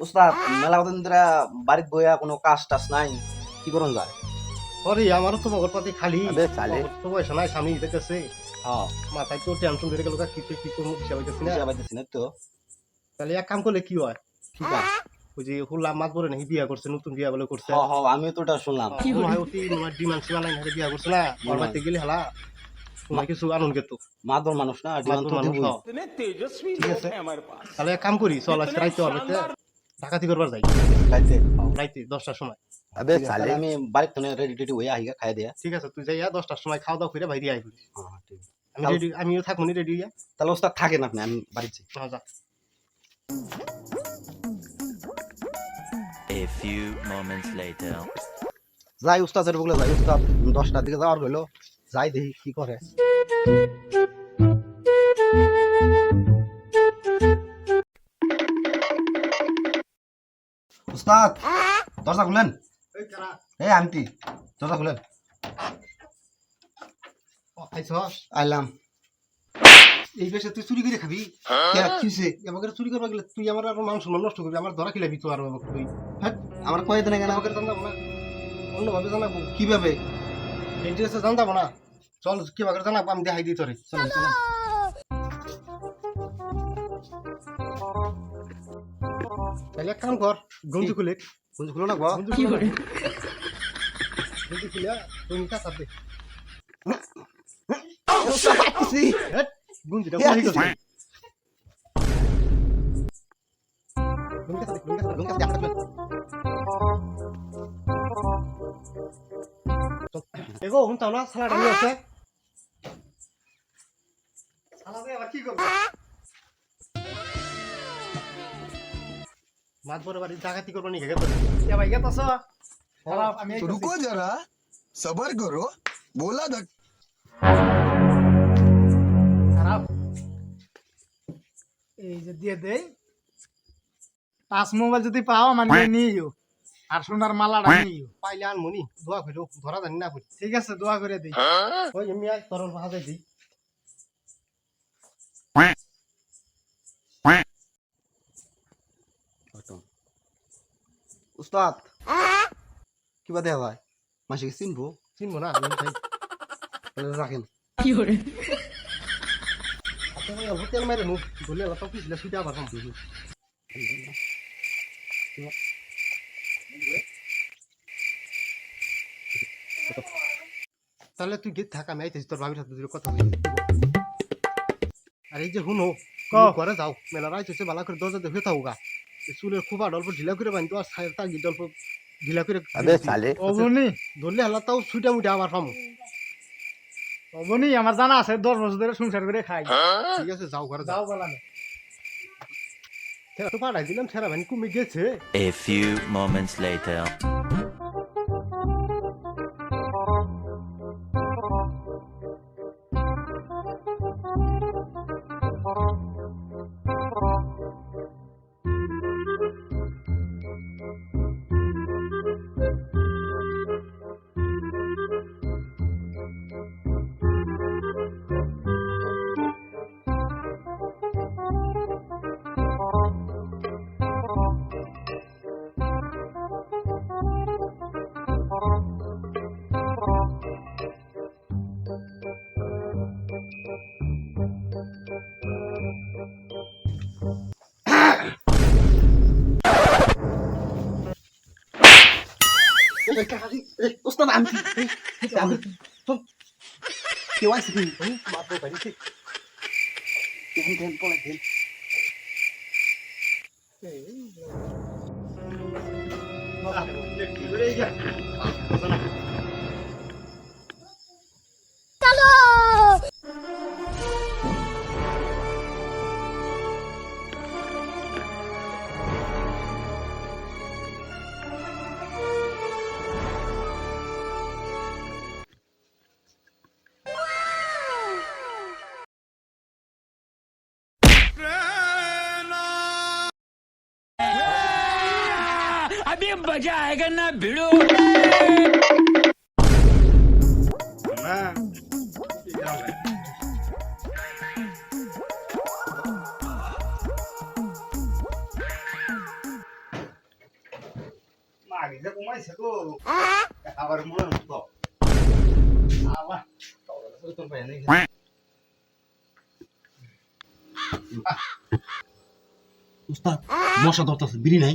উস্তাদ মেলা কদিন ধরে বাড়িত বইয়া কোনো কাজ টাজ নাই কি করুন যায়? আরে আমারও তো মগর পাতি খালি। তো পয়সা নাই স্বামী হ্যাঁ মাথায় তো টেনশন ধরে গেল কি তো কি করব হিসাবে না। না তো। তাহলে এক কাম করলে কি হয়? কি কাজ ওই যে হুল্লা মাত বলে নাকি বিয়া করছে নতুন বিয়া বলে করছে। হ্যাঁ আমিও তো ওটা শুনলাম। মনে হয় অতি তোমার ডিমান্ড সীমা নাই বিয়া করছে না। ওর। বাড়িতে গেলে হালা তোমার কিছু আনন্দ তো। মাদর মানুষ না ডিমান্ড তো। ঠিক আছে। তাহলে এক কাম করি চল আজকে রাইতে বাড়িতে ডাকাতি করবার যাই। খাইতে রাইতে দশটার সময়। আবে চালে আমি বাড়িতে তো রেডি টেডি হয়ে আহিগা খাই দিয়া। ঠিক আছে তুই যাইয়া দশটার সময় খাওয়া দাওয়া করে বাইরে হ্যাঁ হ্যাঁ, ঠিক আমি রেডি আমিও থাকব নি রেডি হইয়া। তাহলে উস্তাদ থাকেন আপনি আমি বাড়িতে। যাই। হ্যাঁ, যা। A few moments later. যাই উস্তাদের বলে যাই উস্তাদ দশটার দিকে যাওয়ার হইল। যাই দেখি কি করে। উস্তাদ দরজা খুলেন। এই এই আন্টি দরজা খুলেন। ও, খাইছস? আইলাম। এই বেশে তুই চুরি করে খাবি? কে কিছে আমাকে চুরি করবা গেলে তুই আমার আর সম্মান নষ্ট করবি। আমার ধরা খিলাবি তো আর বাবা তুই। হ্যাঁ? আমার কয়ে দেন কেন? আমাকে জানাব না। অন্যভাবে জানাব। কীভাবে? ইন্টারেস্টে জানতাম না। চল কি জানাব? আমি দেখাই দিই তোরে। চল। চল। তাহলে এক কাম কর গঞ্জি খুলে। বুঝ খুলো না গো। গঞ্জি খুলে। গঞ্জি খুলে তুমি দে। হেট, গঞ্জিটা খুলে গেছে গঞ্জি গঞ্জি। এগো হুন তাও না সালাড আছে সালাদে আবার কি করব? মাত বড় বাড়ি পাঁচ মোবাইল যদি পাও মানে নিও আর সোনার মালাটা নিও পাইলে আনমনি দোয়া করে ধরা জানি না করি। ঠিক আছে দোয়া করে দিই। হ্যাঁ? ওই আমি আজ তরল ভাজে দিই। হ্যাঁ? উস্তাদ। কিবা দেওয়া হয়? মাসিকে চিনবো? চিনবো না রাখেন। আপনি অল্প তেল মাইরে নু বলে অল্প পিছলে সুইটা আবার কম তাহলে তুই গেট থাক আমি আইতেছি তোর ভাবির সাথে দুটো কথা বলি। আর এই যে হুনো ক। করে যাও মেলা রাইতে হচ্ছে বালা করে দরজা দেখে থাকো গা। এই চুলের খুব অল্প ঢিলা করে বান্ধো আর সাইড তার গিট অল্প ঢিলা করে অবনি? ধরলে হলা তাও ছুটা মুটা আমার পামো। অবনি আমার জানা আছে দশ বছর ধরে সংসার করে খাই। ঠিক আছে যাও ঘরে যাও। যাও বলা না তো পাঠাই দিলাম ছেড়া ভাই কমে গেছে। A few moments later. Hey, look. Ah, look, look, look, look, look, look, look, look, look, look, look, look, look, look, look, look, look, look, look, अभी बजाएगा ना भिड़ू Mas é como é isso? Eu tô. Ah! Tá armando, ó. Ah, brilha.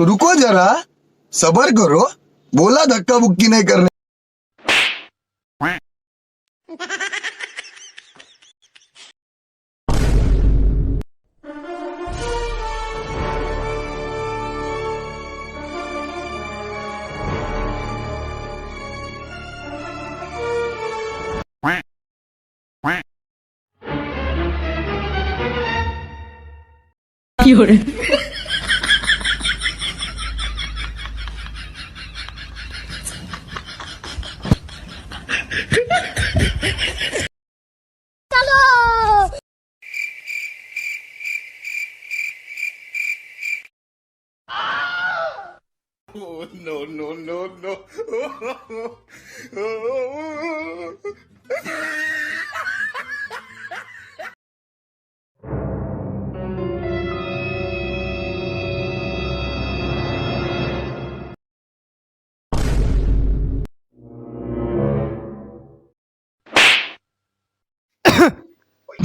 रुको जरा सबर करो। बोला धक्का बुक्की नहीं करने। Pioren. Oh, no, no, no, no.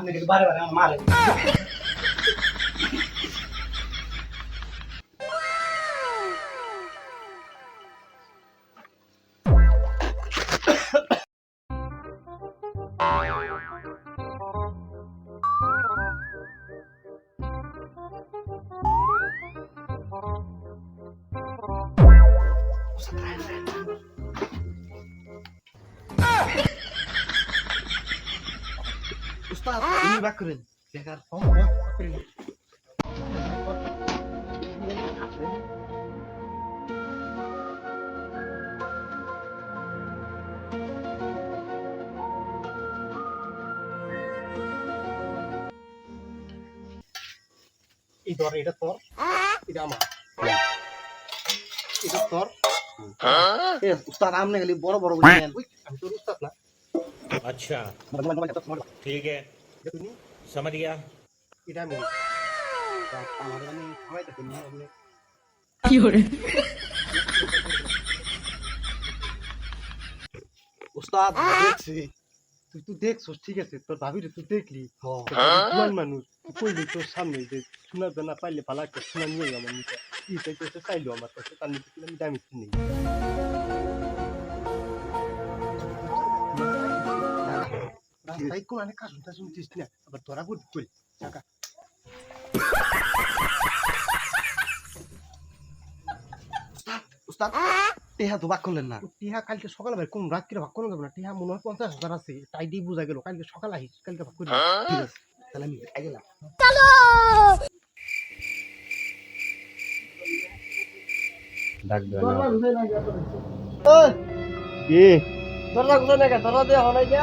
আপনি কিন্তু বারে বারে আমার মারে বাক করেন। বেকার ফর্ম করেন এই ধর এটা তোর। এটা আমার। এটা তোর। উস্তাদ আমনে আচ্ছা। ঠিক তুমি দেখছি। তুই তো ঠিক আছে? তোর ভাবি রে তুই দেখলি হ্যাঁ। জোয়ান মানুষ। তুই কইলি তোর সামনে যে শোনা জানা পাইলে ভালো একটা শোনা নিয়ে আমার নিতে ই চাইতে চাইলো আমার কাছে তার নিতে আমি দামি রাস্তায় কোন অনেক কাজ শুনতে শুনছিস না আবার তোরা বুঝ কই টাকা উস্তাদ টেহা তো বাক করলেন না টিহা কালকে সকালে ভাই কোন রাত্রে ভাগ কোনো যাবে না টিহা মনে হয় পঞ্চাশ হাজার আছে তাই দিয়ে বোঝা গেল কালকে সকালে আহিস কালকে ভাগ করি ঠিক আছে তাহলে আমি গেলাম ডাক কি তোরা কোথায় না তোরা দিয়ে হলাই যা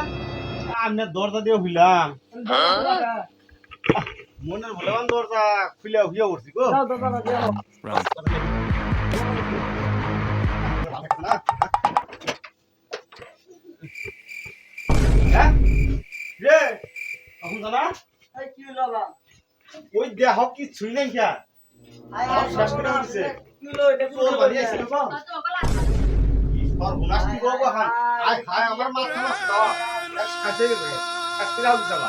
আমি দরজা দিয়ে হইলাম। মনের ভুলাম দরজা খুলে হুইয়া উঠছি গো। হ্যাঁ? ওই দেহ কি? ছুঁই নাই খেয়া শেষ করে উঠছে আমার মাথা নষ্ট। গেছে যাবা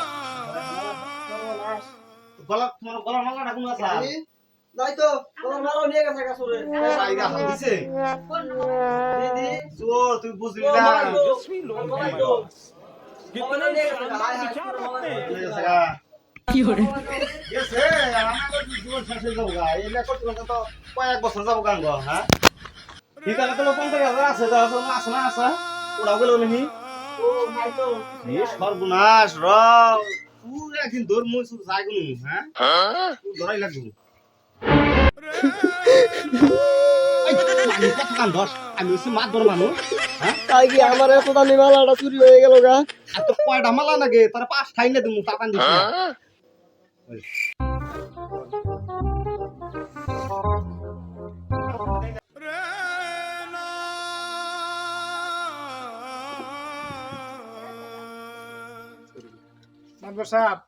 গলা তোমার গলা মালাটা কোন আছে? সাইরা হাত দিছে চোর তুই বুঝলি না। গেছে আমার জীবন শেষ হয়ে যাব গা এই লেখক তো কয়েক বছর যাব গান গো হ্যাঁ? ঠিক আছে তো পঞ্চাশ হাজার আছে না আছে? ওরা গেল নাকি? এ সর্বনাশ র তুই একদিন দৌড় মুই শুধু যাই গুলো হ্যাঁ? ধরাই লাগবো। আমি কান হচ্ছে মাত মানুষ হ্যাঁ? তাই কি আমার এত মালাটা চুরি হয়ে গেল গা? আর তো কয়টা মালা লাগে? তার পাঁচ খাই না তুমি টাকা দিস মাদবর সাহেব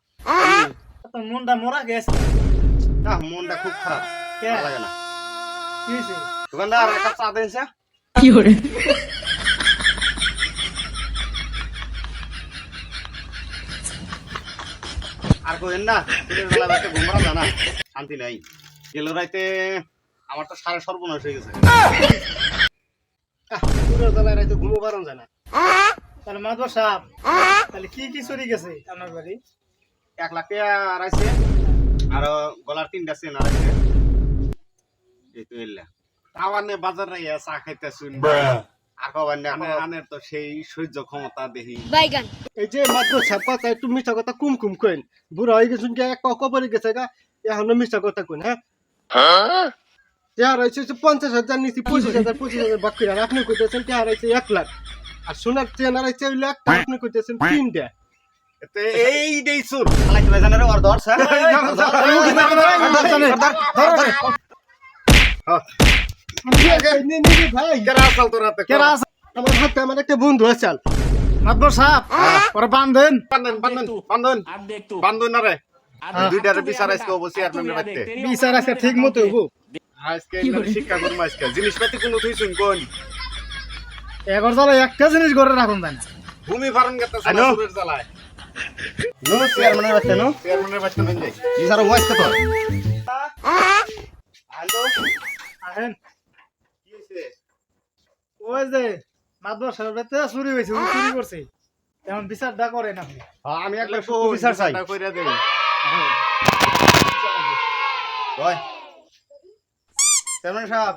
তোর মনটা মরা গেছে। না মনটা খুব খারাপ। কে? লাগে না। কি হয়েছে দোকানদার একটা চা দিয়েছে আর কোয়েন না দিনের বেলা রাতে ঘুমরা জানা শান্তি নাই। গেল রাইতে আমার তো সাড়ে সর্বনাশ হয়ে গেছে। রাইতে ঘুমো পারন যায় না। তাহলে মাদবর সাহেব তাহলে কি কি চুরি গেছে? আপনার বাড়ি? এক লাখ টাকা রাইছে আর গলার তিনটা চেন রাইছে এই তো এলা বাজার রাইয়া চা খাইতে শুন আর কবার আনের তো সেই সহ্য ক্ষমতা দেখি বাইগান। এই যে মাত্র ছাপা তাই তুমি কথা কুম কুম কইন। বুড়া হয়ে গেছুন কে এক কবরে গেছে গা এখনও কথা কইন হ্যাঁ? তেহার হয়েছে পঞ্চাশ হাজার নিচে পঁচিশ হাজার পঁচিশ হাজার বাকি আর আপনি কইতেছেন তেহার হয়েছে এক লাখ। আর সোনার চেন আপনি কইতেছেন এই দেই সুর খালাই বন্ধু আর ঠিক মতো শিক্ষা জিনিসপাতি কোনো কোন এবার চলো একটা জিনিস করে রাখুন তাই না ভূমি ফারন গেতে সুরের জ্বালায়। নো চেয়ারম্যানের বাচ্চা নো? চেয়ারম্যানের বাচ্চা নেই। যাই বিচার ওয়াইস কত হ্যালো? আহেন। কি হইছে? ওই যে মাদবর সাহেব রাতে চুরি হয়েছে উনি চুরি করছে। তেমন বিচারটা করেন আপনি। হ্যাঁ, আমি একবার বিচার চাই। কইরা দেই। ওই। চেয়ারম্যান সাহেব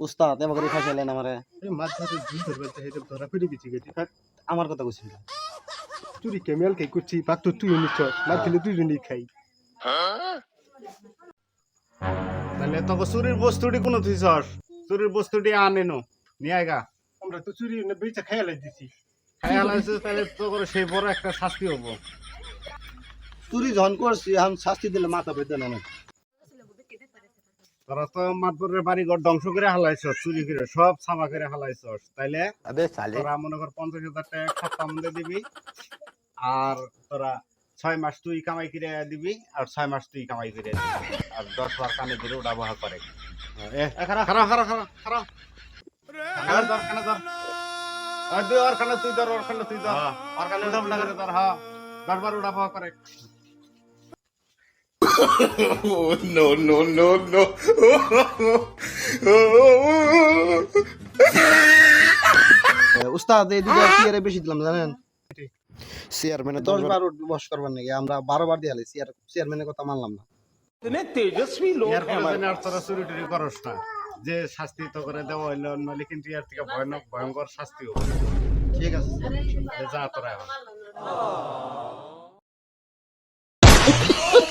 উস্তাদ এবার করে ফাঁসাইলেন আমারে। এই মাছ ধরে দুই ধরবে তো এটা ধরা পড়ে গেছি গেছি আমার কথা কইছিল চুরি কেমিয়াল খাই করছি ভাগ তো তুই নিচ্ছ মার খেলে দুজনেই খাই। তাহলে তোকে চুরির বস্তুটি কোনো থুইছস চুরির বস্তুটি আনে নো নিয়ে আয়গা আমরা তো চুরি বেচা খেয়াল দিছি খাই আলাইছিস তাহলে তো করে সেই বড় একটা শাস্তি হব। চুরি যখন করছি এখন শাস্তি দিলে মাথা পেতে না তোরা তো মাতপুরের বাড়িঘর ধ্বংস করে হালাইছ চুরি করে সব ছাপা করে হালাইছ। তাইলে তোরা মনে কর পঞ্চাশ হাজার টাকা খাতা মধ্যে দিবি আর তোরা ছয় মাস তুই কামাই করে দিবি আর ছয় মাস তুই কামাই করে দিবি আর দশ বার কানে ধরে ওটা বহা করে। খারাপ খারাপ খারাপ খারাপ তুই ধর ওর খানে তুই ধর হ্যাঁ। ওর খানে তুই ধর ওর খানে ধর হ্যাঁ। দশ বার ওটা বহা করে। no, no, no, no. উস্তাদ এই দুটো চেয়ারে বেশি দিলাম জানেন? চেয়ারম্যানে দশ বারো বস করবার নাকি? আমরা বারো বার দিয়ে চেয়ার চেয়ারম্যানের কথা মানলাম না। তেজস্বী লোক করস না। যে শাস্তি তো করে দেওয়া হইল নাহলে কিন্তু এর ভয়ানক ভয়ঙ্কর শাস্তি হবে ঠিক আছে যা তোরা